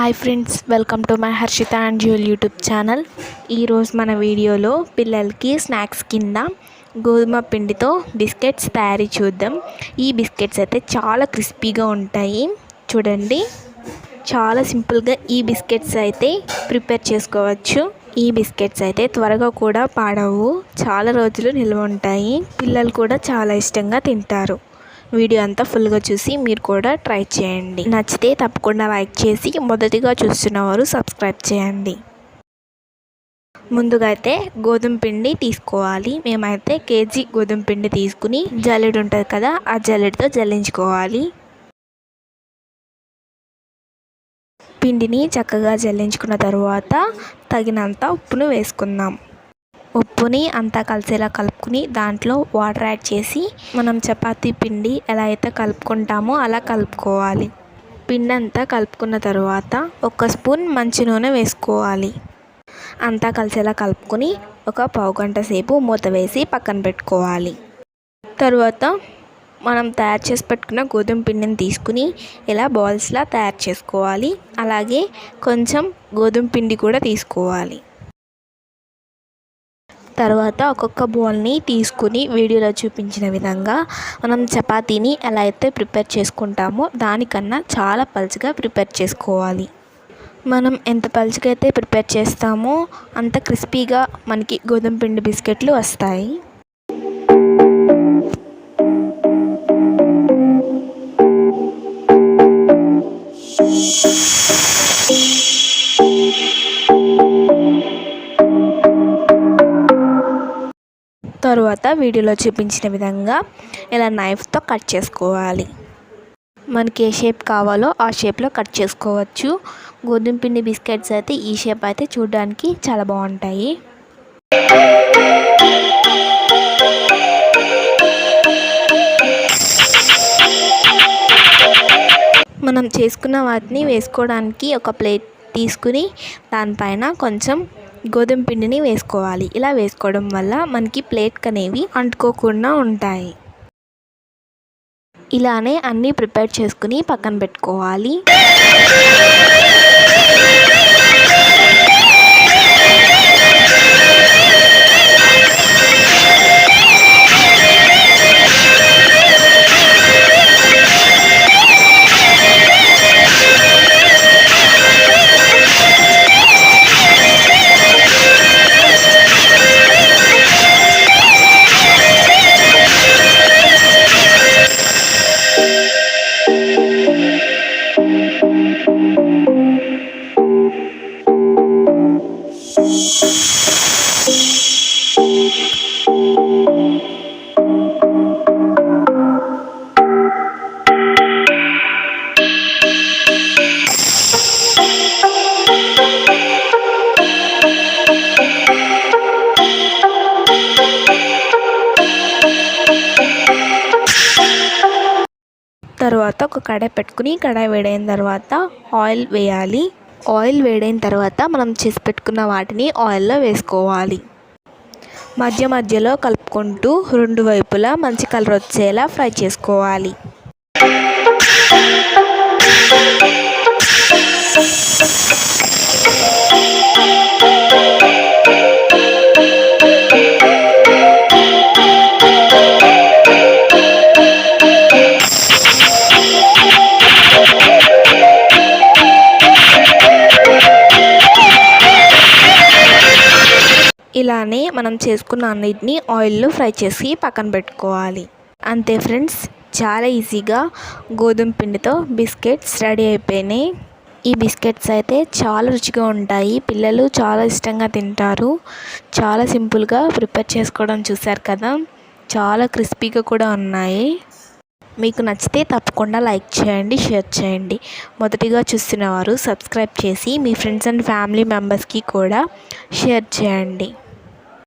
Hi friends welcome to my Harshita and jewel YouTube channel. ఈరోజు మన వీడియోలో పిల్లలకి స్నాక్స్ కింద గోధుమ పిండితో బిస్కెట్స్ తయారీ చూద్దాం. ఈ బిస్కెట్స్ అయితే చాలా క్రిస్పీగా ఉంటాయి. చూడండి చాలా సింపుల్గా ఈ బిస్కెట్స్ అయితే ప్రిపేర్ చేసుకోవచ్చు. ఈ బిస్కెట్స్ అయితే త్వరగా కూడా పాడవు. చాలా రోజులు నిల్వ ఉంటాయి. పిల్లలు కూడా చాలా ఇష్టంగా తింటారు. వీడియో అంతా ఫుల్గా చూసి మీరు కూడా ట్రై చేయండి. నచ్చితే తప్పకుండా లైక్ చేసి మొదటిగా చూస్తున్నవారు సబ్స్క్రైబ్ చేయండి. ముందుగా అయితే గోధుమ పిండి తీసుకోవాలి. మేమైతే కేజీ గోధుమ పిండి తీసుకుని జల్లెడు ఉంటుంది కదా ఆ జల్లెడతో జల్లించుకోవాలి. పిండిని చక్కగా జల్లించుకున్న తర్వాత తగినంత ఉప్పును వేసుకుందాం. ఉప్పుని అంతా కలిసేలా కలుపుకుని దాంట్లో వాటర్ యాడ్ చేసి మనం చపాతీ పిండి ఎలా అయితే కలుపుకుంటామో అలా కలుపుకోవాలి. పిండి అంతా కలుపుకున్న తర్వాత ఒక స్పూన్ మంచి నూనె వేసుకోవాలి. అంతా కలిసేలా కలుపుకొని ఒక పావు గంట సేపు మూత వేసి పక్కన పెట్టుకోవాలి. తరువాత మనం తయారు చేసి పెట్టుకున్న గోధుమ పిండిని తీసుకుని ఇలా బాల్స్లా తయారు చేసుకోవాలి. అలాగే కొంచెం గోధుమ పిండి కూడా తీసుకోవాలి. తర్వాత ఒక్కొక్క బౌల్ని తీసుకుని వీడియోలో చూపించిన విధంగా మనం చపాతీని ఎలా అయితే ప్రిపేర్ చేసుకుంటామో దానికన్నా చాలా పలుచగా ప్రిపేర్ చేసుకోవాలి. మనం ఎంత పలుచగా అయితే ప్రిపేర్ చేస్తామో అంత క్రిస్పీగా మనకి గోధుమ పిండి బిస్కెట్లు వస్తాయి. తరువాత వీడియోలో చూపించిన విధంగా ఇలా నైఫ్తో కట్ చేసుకోవాలి. మనకి ఏ షేప్ కావాలో ఆ షేప్లో కట్ చేసుకోవచ్చు. గోధుమ పిండి బిస్కెట్స్ అయితే ఈ షేప్ అయితే చూడడానికి చాలా బాగుంటాయి. మనం చేసుకున్న వాటిని వేసుకోవడానికి ఒక ప్లేట్ తీసుకుని దానిపైన కొంచెం గోధుమ పిండిని వేసుకోవాలి. ఇలా వేసుకోవడం వల్ల మనకి ప్లేట్కి అనేవి అంటుకోకుండా ఉంటాయి. ఇలానే అన్నీ ప్రిపేర్ చేసుకుని పక్కన పెట్టుకోవాలి. తర్వాత ఒక కడాయి పెట్టుకుని కడాయి వేడైన తర్వాత ఆయిల్ వేయాలి. ఆయిల్ వేడైన తర్వాత మనం చేసి పెట్టుకున్న వాటిని ఆయిల్లో వేసుకోవాలి. మధ్య మధ్యలో కలుపుకుంటూ రెండు వైపులా మంచి కలర్ వచ్చేలా ఫ్రై చేసుకోవాలి. ఇలానే మనం చేసుకున్న అన్నిటిని ఆయిల్లో ఫ్రై చేసి పక్కన పెట్టుకోవాలి. అంతే ఫ్రెండ్స్ చాలా ఈజీగా గోధుమ పిండితో బిస్కెట్స్ రెడీ అయిపోయినాయి. ఈ బిస్కెట్స్ అయితే చాలా రుచిగా ఉంటాయి. పిల్లలు చాలా ఇష్టంగా తింటారు. చాలా సింపుల్గా ప్రిపేర్ చేసుకోవడం చూసారు కదా. చాలా క్రిస్పీగా కూడా ఉన్నాయి. మీకు నచ్చితే తప్పకుండా లైక్ చేయండి షేర్ చేయండి. మొదటిగా చూస్తున్న వారు సబ్స్క్రైబ్ చేసి మీ ఫ్రెండ్స్ అండ్ ఫ్యామిలీ మెంబర్స్కి కూడా షేర్ చేయండి.